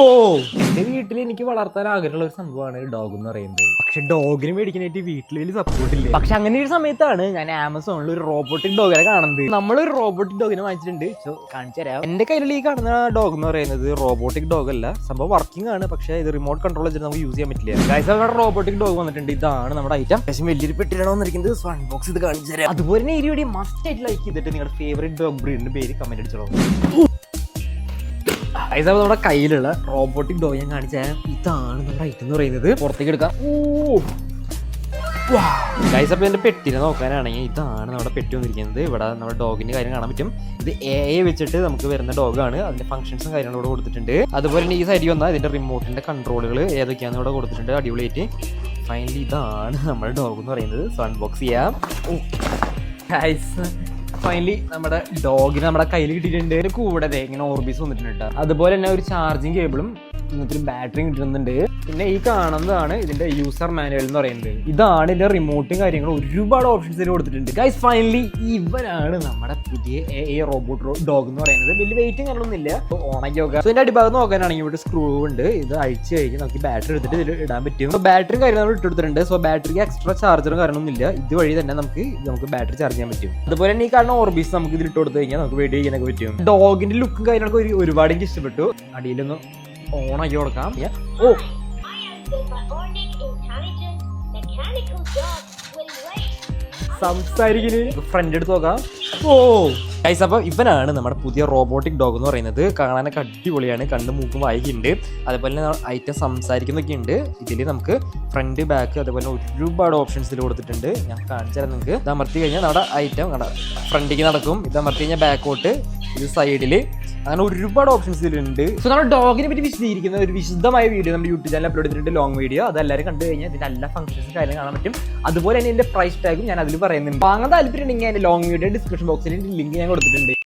ഓ. എന്റെ വീട്ടിൽ എനിക്ക് വളർത്താൻ ആഗ്രഹമുള്ള ഒരു സംഭവമാണ് ഡോഗ് എന്ന് പറയുന്നത്. പക്ഷെ ഡോഗിന് മേടിക്കാനായിട്ട് വീട്ടിൽ വലിയ സപ്പോർട്ട് ഇല്ല? പക്ഷെ അങ്ങനെ ഒരു സമയത്താണ് ഞാൻ ആമസോണിൽ ഒരു റോബോട്ടിക് ഡോഗിനെ കാണുന്നത്. നമ്മളൊരു റോബോട്ടിക് ഡോഗിനെ വാങ്ങിച്ചിട്ടുണ്ട്. സോ കാണിച്ചു തരാം. എന്റെ കയ്യിൽ ഈ കാണുന്ന ഡോഗ് എന്ന് പറയുന്നത് റോബോട്ടിക് ഡോഗ് അല്ല. സംഭവം വർക്കിംഗ് ആണ്. പക്ഷെ ഇത് റിമോട്ട് കൺട്രോൾ വെച്ചിട്ട് നമുക്ക് യൂസ് ചെയ്യാൻ പറ്റില്ല. ഗൈസ് നമ്മുടെ റോബോട്ടിക് ഡോഗ് വന്നിട്ടുണ്ട്. ഇതാണ് നമ്മുടെ ഐറ്റം അത്യാവശ്യം വലിയൊരു പെട്ടിലാണ് വന്നിരിക്കുന്നത്. സോ അൺബോക്സ് ഇത് കാണിച്ചു തരാം. അതുപോലെ തന്നെ ഈ വീഡിയോ മസ്റ്റ് ആയിട്ട് ലൈക്ക് ചെയ്തിട്ട് നിങ്ങളുടെ ഫേവറേറ്റ് ഡോഗ് ബ്രീഡിന്റെ പേര് കമന്റ് അടിച്ചോളൂ. ഗൈസ് അപ്പോൾ നമ്മുടെ കയ്യിലുള്ള റോബോട്ടിക് ഡോ ഞാൻ കാണിച്ച ഇതാണ് നമ്മുടെ ഐറ്റം എന്ന് പറയുന്നത്. പുറത്തേക്ക് എടുക്കാം. ഓ. ഗൈസ് അപ്പോൾ എന്റെ പെട്ടിനെ നോക്കാനാണെങ്കിൽ ഇതാണ് നമ്മുടെ പെട്ടി വന്നിരിക്കുന്നത്. ഇവിടെ നമ്മുടെ ഡോഗിന്റെ കാര്യം കാണാൻ പറ്റും. ഇത് എ ഐ വെച്ചിട്ട് നമുക്ക് വരുന്ന ഡോഗാണ് അതിന്റെ ഫംഗ്ഷൻസും കാര്യങ്ങളും ഇവിടെ കൊടുത്തിട്ടുണ്ട്. അതുപോലെ തന്നെ ഈ സൈഡിൽ വന്നാൽ ഇതിന്റെ റിമോട്ടിന്റെ കൺട്രോളുകൾ ഏതൊക്കെയാണെന്ന് ഇവിടെ കൊടുത്തിട്ടുണ്ട്. അടിപൊളിയായിട്ട്. ഫൈനലി ഇതാണ് നമ്മുടെ ഡോഗ് എന്ന് പറയുന്നത്. സോ അൺബോക്സ് ചെയ്യാം. ഓ ഗൈസ് ഫൈനലി നമ്മുടെ ഡോഗിന് നമ്മുടെ കയ്യിൽ കിട്ടിയിട്ടുണ്ട്. ഒരു കൂടെ ഇങ്ങനെ ഓർബീസ് വന്നിട്ടുണ്ട് അതുപോലെ തന്നെ ഒരു ചാർജിങ് കേബിളും ഇന്നത്തെ ബാറ്ററിയും കിട്ടുന്നുണ്ട്. പിന്നെ ഈ കാണുന്നതാണ് ഇതിന്റെ യൂസർ മാനുവൽ എന്ന് പറയുന്നത്. ഇതാണ് ഇതിന്റെ റിമോട്ടും കാര്യങ്ങളും. ഒരുപാട് ഓപ്ഷൻസ് ഇതിൽ കൊടുത്തിട്ടുണ്ട്. ഗൈസ് ഫൈനലി ഇവനാണ് നമ്മുടെ പുതിയ എ റോബോട്ട് ഡോഗ് എന്ന് പറയുന്നത്. വലിയ വെയിറ്റും കാര്യങ്ങളൊന്നും നോക്കാം. സോ ഇതിന്റെ അടിഭാഗം നോക്കാനാണെങ്കിൽ ഇവിടെ സ്ക്രൂ ഉണ്ട്. ഇത് അഴിച്ച് കഴിഞ്ഞ് നമുക്ക് ബാറ്ററി എടുത്തിട്ട് ഇതിൽ ഇടാൻ പറ്റും. ബാറ്ററിയും കാര്യം നമ്മൾ ഇട്ടെടുത്തിട്ടുണ്ട് സോ ബാറ്ററിക്ക് എക്സ്ട്രാ ചാർജറും കാര്യമൊന്നുമില്ല ഇതുവഴി തന്നെ നമുക്ക് നമുക്ക് ബാറ്ററി ചാർജ് ചെയ്യാൻ പറ്റും. അതുപോലെ തന്നെ ഈ കാണുന്ന ഓർബീസ് നമുക്ക് ഇതിൽ ഇട്ട് കൊടുത്തു കഴിഞ്ഞാൽ നമുക്ക് വെയിറ്റ് ചെയ്യാനൊക്കെ പറ്റും. ഡോഗിന്റെ ലുക്കും കാര്യങ്ങളൊക്കെ ഒരു- ഒരുപാട് എനിക്ക് ഇഷ്ടപ്പെട്ടു. അടിയിലൊന്ന് ഓണാക്കി കൊടുക്കാം. ഓ ഫ്രണ്ട് എടുത്ത് നോക്കാം. ഓ. ഗൈസ് അപ്പോൾ ഇവനാണ് നമ്മുടെ പുതിയ റോബോട്ടിക് ഡോഗ് എന്ന് പറയുന്നത്. കാണാനൊക്കെ അടിപൊളിയാണ്. കണ്ണും മൂക്കും വായിക്കുന്നുണ്ട്. അതേപോലെ തന്നെ ഐറ്റം സംസാരിക്കുന്നൊക്കെ ഉണ്ട്. ഇതിൽ നമുക്ക് ഫ്രണ്ട് ബാക്ക് അതേപോലെ ഒരുപാട് ഓപ്ഷൻസ് കൊടുത്തിട്ടുണ്ട്. ഞാൻ കാണിച്ചു തരാം നിങ്ങൾക്ക്. ഇത് അമർത്തി കഴിഞ്ഞാൽ നമ്മുടെ ഐറ്റം ഫ്രണ്ടിലേക്ക് നടക്കും. ഇത് അമർത്തി കഴിഞ്ഞാൽ ബാക്കോട്ട് ഇത് സൈഡിൽ അങ്ങനെ ഒരുപാട് ഓപ്ഷൻസ് ഇതിലുണ്ട്. സോ നമ്മൾ ഡോഗിനെ പറ്റി വിശദീകരിക്കുന്ന ഒരു വിശദമായ വീഡിയോ നമ്മുടെ യൂട്യൂബ് ചാനൽ അപ്ലോഡ് ചെയ്തിട്ടുണ്ട് ലോങ് വീഡിയോ അത് എല്ലാവരും കണ്ടു കഴിഞ്ഞാൽ ഇതിന്റെ എല്ലാ ഫംഗ്ഷൻസും കാര്യം കാണാൻ പറ്റും. അതുപോലെ തന്നെ ഇതിന്റെ പ്രൈസ് ടാഗും ഞാൻ അതിൽ പറയുന്നുണ്ട്. വാങ്ങാൻ താല്പര്യം ഉണ്ടെങ്കിൽ ലോങ് വീഡിയോ ഡിസ്ക്രിപ്ഷൻ ബോക്സിൽ ലിങ്ക് ഞാൻ കൊടുത്തിട്ടുണ്ട്.